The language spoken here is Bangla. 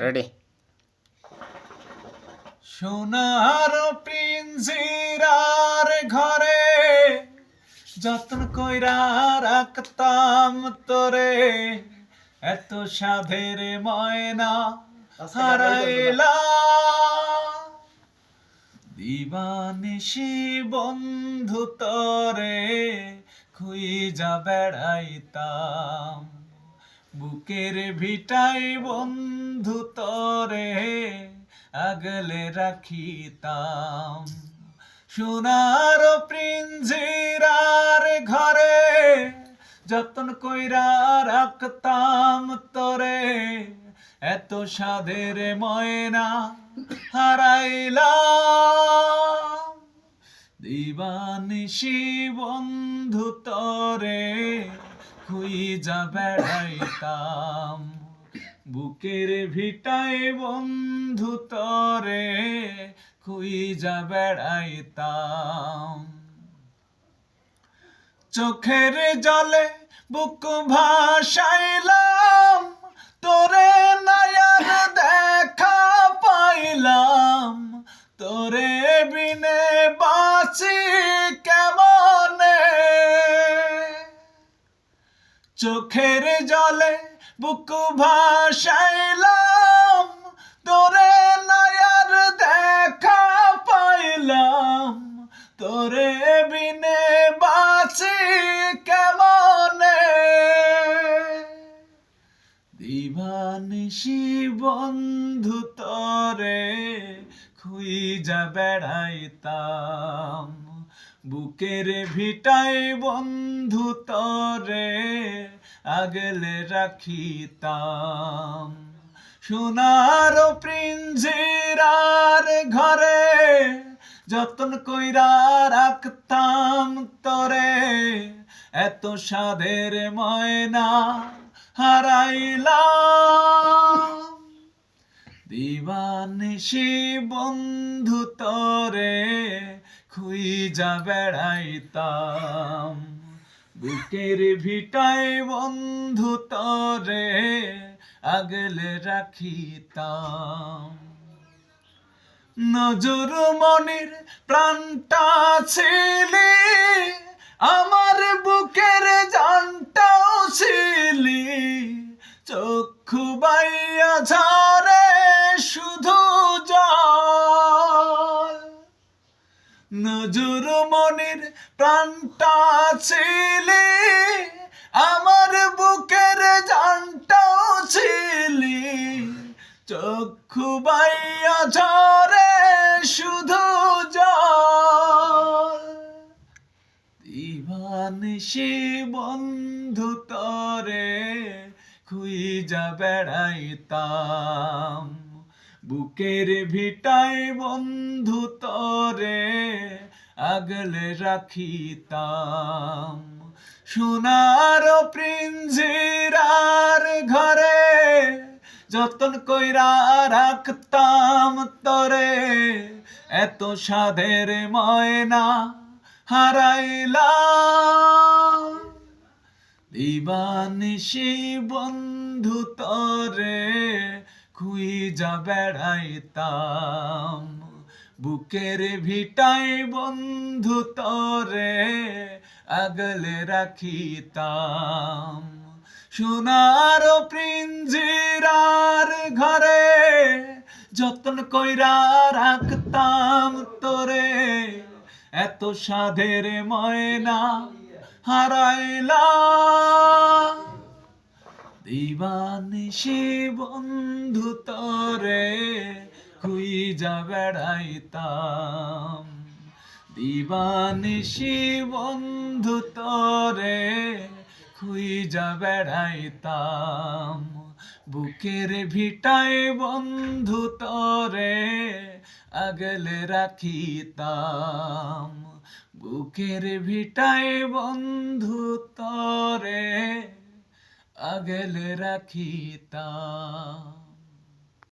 রেডি সোনার পিঞ্জিরার ঘরে যত্ন কইরা রাখতাম তোরে। এত সাধের ময়না হারাইলা। দিবানিশি বন্ধু তরে খুইজা বেড়াইতাম। বুকের ভিটাই বন্ধু তরে আগলে রাখিতাম। সোনার প্রিঞ্জিরার ঘরে যতন কইরা রাখতাম তোরে। এত সাধের ময়না হারাইলাম। দিবানিশি বন্ধু তরে খুইজা বেড়াইতাম। বুকের ভিটাই বন্ধু তরে খুইজা বেড়াইতাম। চোখের জলে বুক ভাসাইলাম, তোরে নয়ন দেখা পাইলাম, তোরে চোখের জলে বুক ভাসাইলাম, তোরে নয়ার দেখা পাইলাম। তোরে বিনে বাঁচি কেমনে? দিবানিশি বন্ধু তরে খুইজা বেড়াইতাম। বুকের ভিটাই বন্ধু তরে আগলে রাখিতাম। সোনার প্রিঞ্জিরার ঘরে যতন কইরা রাখতাম তরে। এত সাধের ময়না হারাইলাম। দিবানিশি বন্ধু তরে খুইজা বেড়াইতাম। বুকের ভিটাই বন্ধু তরে আগলে রাখিতাম। নজর মনির প্রাণটা ছেলে আমার বুকের নজর মনির প্রাণটা ছিলি, আমার বুকের জানটাও ছিলি। চক্ষু বাইয়া ঝরে শুধু জল। দিবানিশি বন্ধু তরে খুইজা বেড়াইতাম। বুকের ভিটাই বন্ধু তরে আগলে রাখিতাম। সোনার প্রিঞ্জিরার ঘরে যতন কইরা রাখতাম তরে, এত সাধের ময়না হারাইলাম। দিবানিশি বন্ধু তরে খুইজা বেড়াইতাম। বুকের ভিটাই বন্ধু তরে আগলে রাখিতাম। সোনার প্রিঞ্জিরার ঘরে যতন কইরা রাখতাম তোরে। এত সাধের ময়না হারাইলা দিবানিশি বন্ধু তরে খুইজা বেড়াইতাম। দিবানিশি বন্ধু তরে খুইজা বেড়াইতাম। বুকের ভিটায় বন্ধু তরে, আগলে রাখিতাম। বুকের ভিটায় বন্ধু তরে আগলে রাখিতাম।